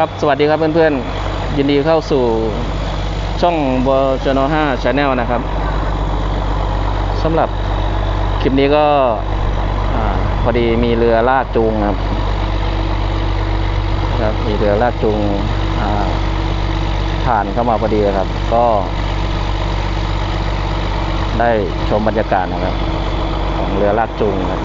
ครับ สวัสดีครับเพื่อนๆ ยินดีเข้าสู่ช่องบชน5 Channel นะครับสำหรับคลิปนี้ก็อพอดีมีเรือลากจูงครับครับ มีเรือลากจูงผ่านเข้ามาพอดีครับ ก็ ได้ชมบรรยากาศนะครับ ของเรือลากจูงครับ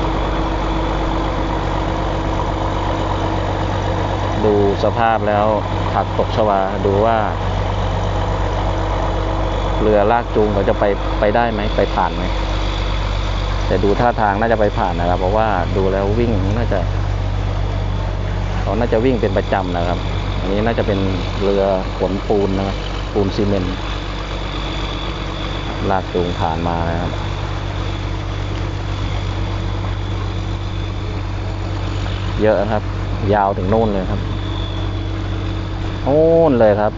ดู สภาพแล้วผักตกชวาดูว่า เรือลากจูงเขาจะไปไปได้ไหมไปผ่านไหมแต่ดูท่าทางน่าจะไปผ่านนะครับ เพราะว่าดูแล้ววิ่งน่าจะเขาน่าจะวิ่งเป็นประจำนะครับ อันนี้น่าจะเป็นเรือขนปูนนะครับปูนซีเมนต์ลากจูงผ่านมานะครับเยอะครับ ยาวถึงโน่นเลยครับ โน่นเลยครับ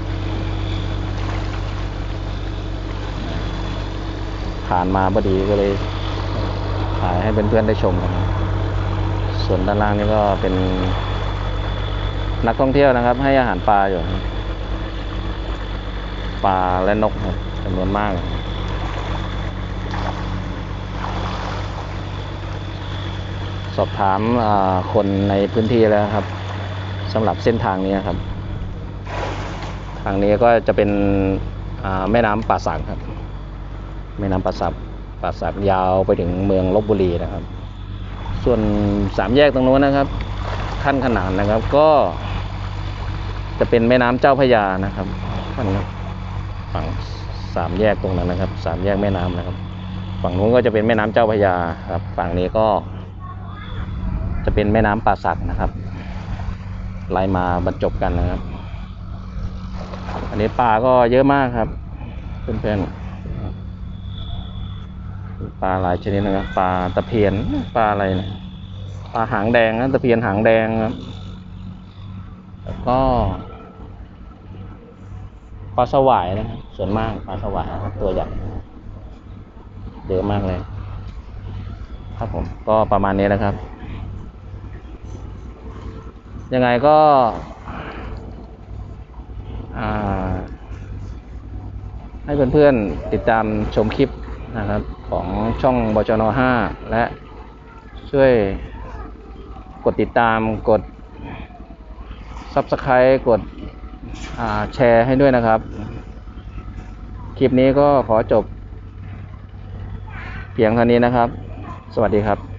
ผ่านมาพอดีก็เลยถ่ายให้เพื่อนๆได้ชมกันครับส่วนด้านล่างนี่ก็เป็น นักท่องเที่ยวนะครับ ให้อาหารปลาอยู่ปลาและนกจำนวนมากสอบถามคนในพื้นที่แล้วครับสำหรับเส้นทางนี้ครับ ทางนี้ก็จะเป็นแม่น้ำป่าสักครับ แม่น้ำป่าสักป่าสักยาวไปถึงเมืองลบบุรีนะครับ ส่วนสามแยกตรงโน้นนะครับ ขั้นขนานนะครับก็ จะเป็นแม่น้ำเจ้าพยานะครับท่านครับฝั่งสามแยกตรงนั้นนะครับสามแยกแม่น้ำนะครับ ฝั่งนู้นก็จะเป็นแม่น้ำเจ้าพยาครับ ฝั่งนี้ก็ จะเป็นแม่น้ำป่าสักนะครับไหลมาบรรจบกันนะครับ อันนี้ปลาก็เยอะมากครับ เพื่อนๆปลาหลายชนิดนะครับปลาตะเพียนปลาอะไรนะปลาหางแดงนะตะเพียนหางแดงครับแล้วก็ปลาสวายนะครับส่วนมากปลาสวายตัวใหญ่เยอะมากเลย ครับผมก็ประมาณนี้นะครับ ยังไงก็ อ่า ให้เพื่อนๆติดตามชมคลิปนะครับของช่องบจน5และช่วยกดติดตามกด Subscribe กดแชร์ให้ด้วยนะครับ คลิปนี้ก็ขอจบ เพียงเท่านี้นะครับ สวัสดีครับ